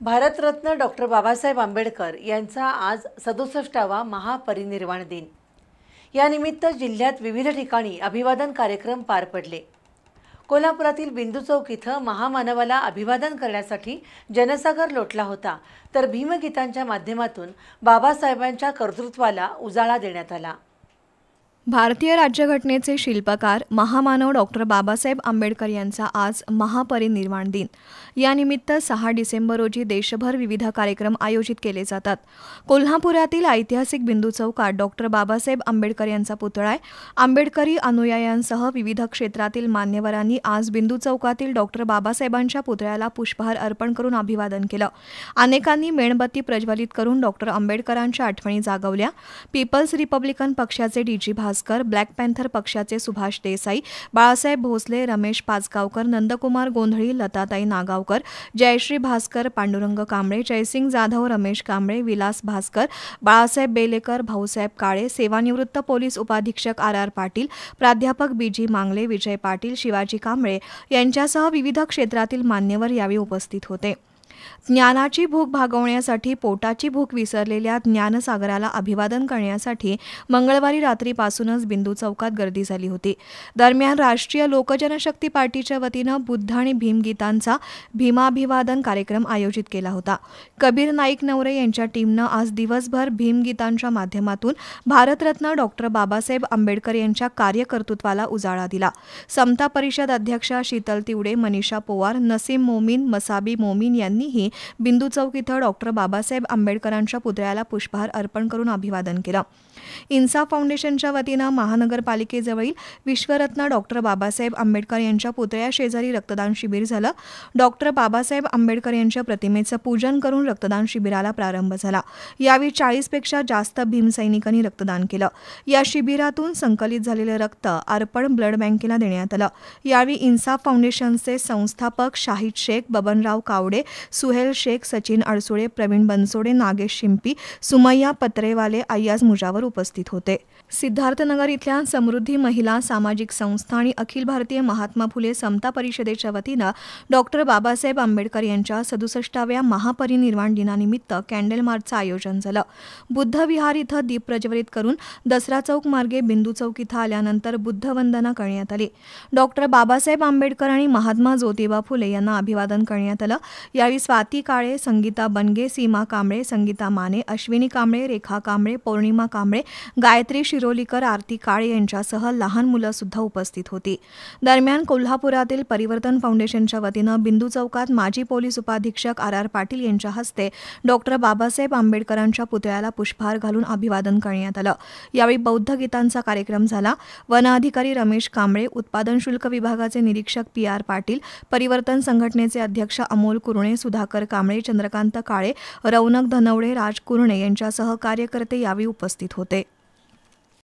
Bharat Ratna doctor Babasaheb Ambedkar यांचा आज सदुसष्टावा महापरिनिर्वाण दिन. यानिमित्त जिल्ह्यात विविध ठिकाणी अभिवादन कार्यक्रम पार पडले. कोल्हापुरातील बिंदू चौक इथं महामानवाला अभिवादन करण्यासाठी जनसागर लोटला होता तर भीमगीतांच्या माध्यमातून बाबासाहेबांच्या कर्तृत्वाला उजाळा देण्यात आला. भारतीय राज्यघटनेचे शिल्पकार महामानव डॉक्टर बाबासाहेब आंबेडकर यांचा आज महापरिनिर्वाण दिन. यानिमित्त सहा डिसेंबर रोजी देशभर विविध कार्यक्रम आयोजित केले जातात. कोल्हापुरातील ऐतिहासिक बिंदू चौकात डॉक्टर बाबासाहेब आंबेडकर यांचा पुतळा आहे. आंबेडकरी अनुयायांसह विविध क्षेत्रातील मान्यवरांनी आज बिंदू चौकातील डॉक्टर बाबासाहेबांच्या पुतळ्याला पुष्पहार अर्पण करून अभिवादन केलं. अनेकांनी मेणबत्ती प्रज्वलित करून डॉक्टर आंबेडकरांच्या आठवणी जागवल्या. पीपल्स रिपब्लिकन पक्षाचे डीजी भास्कर ब्लॅक पॅन्थर पक्षाचे सुभाष देसाई बाळासाहेब भोसले रमेश पाचगावकर नंदकुमार गोंधळी लताताई नागावकर जयश्री भास्कर पांडुरंग कांबळे जयसिंग जाधव रमेश कांबळे विलास भास्कर बाळासाहेब बेलेकर भाऊसाहेब काळे सेवानिवृत्त पोलीस उपाधीक्षक आर आर पाटील प्राध्यापक बी जी मांगले विजय पाटील शिवाजी कांबळे यांच्यासह विविध क्षेत्रातील मान्यवर यावेळी उपस्थित होते. ज्ञानाची भूक भागवण्यासाठी पोटाची भूक विसरलेल्या ज्ञानसागराला अभिवादन करण्यासाठी मंगळवारी रात्रीपासूनच बिंदू चौकात गर्दी झाली होती. दरम्यान राष्ट्रीय लोकजनशक्ती पार्टीच्या वतीनं बुद्ध आणि भीमगीतांचा भीमाभिवादन कार्यक्रम आयोजित केला होता. कबीर नाईक नवरे यांच्या टीमनं आज दिवसभर भीमगीतांच्या माध्यमातून भारतरत्न डॉक्टर बाबासाहेब आंबेडकर यांच्या कार्यकर्तृत्वाला उजाळा दिला. समता परिषद अध्यक्षा शीतल तिवडे मनीषा पोवार नसीम मोमीन मसाबी मोमीन यांनी यांनीही बिंदू चौक इथं डॉक्टर बाबासाहेब आंबेडकरांच्या पुतळ्याला पुष्पहार अर्पण करून अभिवादन केलं. इन्सा फाउंडेशनच्या वतीनं महानगरपालिकेजवळील विश्वरत्न डॉक्टर बाबासाहेब आंबेडकर यांच्या पुतळ्या शेजारी रक्तदान शिबिर झालं. डॉक्टर बाबासाहेब आंबेडकर यांच्या प्रतिमेचं पूजन करून रक्तदान शिबिराला प्रारंभ झाला. यावेळी चाळीसपेक्षा जास्त भीमसैनिकांनी रक्तदान केलं. या शिबिरातून संकलित झालेलं रक्त अर्पण ब्लड बँकेला देण्यात आलं. यावेळी इन्साफ फाउंडेशनचे संस्थापक शाहिद शेख बबनराव कावडे सुहेल शेख सचिन अडसुळे प्रवीण बनसोडे नागेश शिंपी सुमय्या पत्रेवाले अय्याज मुजावर उपस्थित होते. सिद्धार्थनगर इथल्या समृद्धी महिला सामाजिक संस्था आणि अखिल भारतीय महात्मा फुले समता परिषदेच्या वतीनं डॉक्टर बाबासाहेब आंबेडकर यांच्या सदुसष्टाव्या महापरिनिर्वाण दिनानिमित्त कॅन्डल मार्चचं आयोजन झालं. बुद्ध विहार इथं दीप प्रज्वलित करून दसरा चौक मार्गे बिंदू चौक इथं आल्यानंतर बुद्धवंदना करण्यात आली. डॉक्टर बाबासाहेब आंबेडकर आणि महात्मा ज्योतिबा फुले यांना अभिवादन करण्यात आलं. यावेळी स्वाती काळे संगीता बनगे सीमा कांबळे संगीता माने अश्विनी कांबळे रेखा कांबळे पौर्णिमा कांबळे गायत्री शिरोलीकर आरती काळे यांच्यासह लहान मुलं सुद्धा उपस्थित होती. दरम्यान कोल्हापुरातील परिवर्तन फाउंडेशनच्या वतीनं बिंदू चौकात माजी पोलीस उपाधीक्षक आर आर पाटील यांच्या हस्ते डॉक्टर बाबासाहेब आंबेडकरांच्या पुतळ्याला पुष्पहार घालून अभिवादन करण्यात आलं. यावेळी बौद्ध गीतांचा कार्यक्रम झाला. वन अधिकारी रमेश कांबळे उत्पादन शुल्क विभागाचे निरीक्षक पी आर पाटील परिवर्तन संघटनेचे अध्यक्ष अमोल कुरणे सुधाकर कांबळे चंद्रकांत काळे रौनक धनवडे राज कुरणे यांच्यासह कार्यकर्ते यावेळी उपस्थित होते.